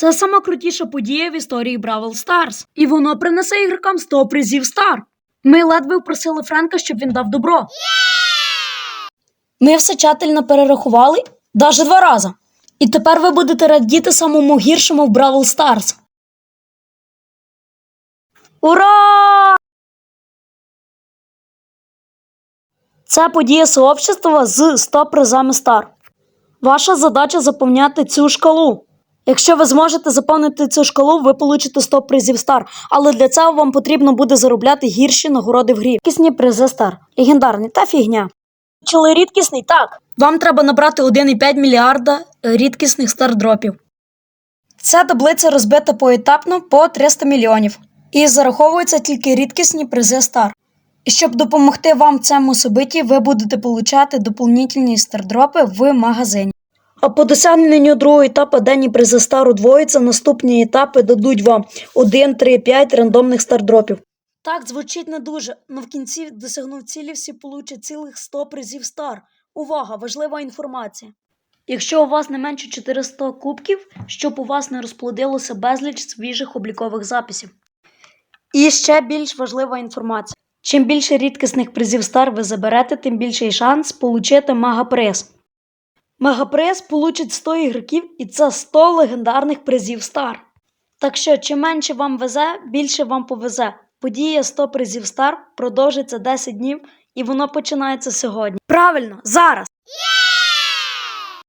Це сама крутіша подія в історії Бравл Старс. І воно принесе ігрокам 100 призів Стар. Ми ледве впросили Френка, щоб він дав добро. Ми все тщательно перерахували, навіть два рази. І тепер ви будете радіти самому гіршому в Бравл Старс. Ура! Це подія сообщества з 100 призами Стар. Ваша задача заповняти цю шкалу. Якщо ви зможете заповнити цю шкалу, ви получите 100 призів Стар. Але для цього вам потрібно буде заробляти гірші нагороди в грі. Рідкісні призи Стар. Легендарний та фігня. Чили рідкісний? Так. Вам треба набрати 1,5 мільярда е, рідкісних стардропів. Ця таблиця розбита поетапно по 300 мільйонів. І зараховуються тільки рідкісні призи Стар. І щоб допомогти вам в цьому собиті, ви будете получати доповнительні стардропи в магазині. А по досягненню другого етапу денні призи Стар удвоїться, наступні етапи дадуть вам 1, 3, 5 рандомних стардропів. Так, звучить не дуже, але в кінці досягнув цілі всі получать цілих 100 призів Стар. Увага, важлива інформація. Якщо у вас не менше 400 кубків, щоб у вас не розплодилося безліч свіжих облікових записів. І ще більш важлива інформація. Чим більше рідкісних призів Стар ви заберете, тим більший шанс отримати мегаприз. Мегаприз получить 100 ігроків і це 100 легендарних призів Стар. Так що, чим менше вам везе, більше вам повезе. Подія 100 призів Стар продовжиться 10 днів і воно починається сьогодні. Правильно, зараз!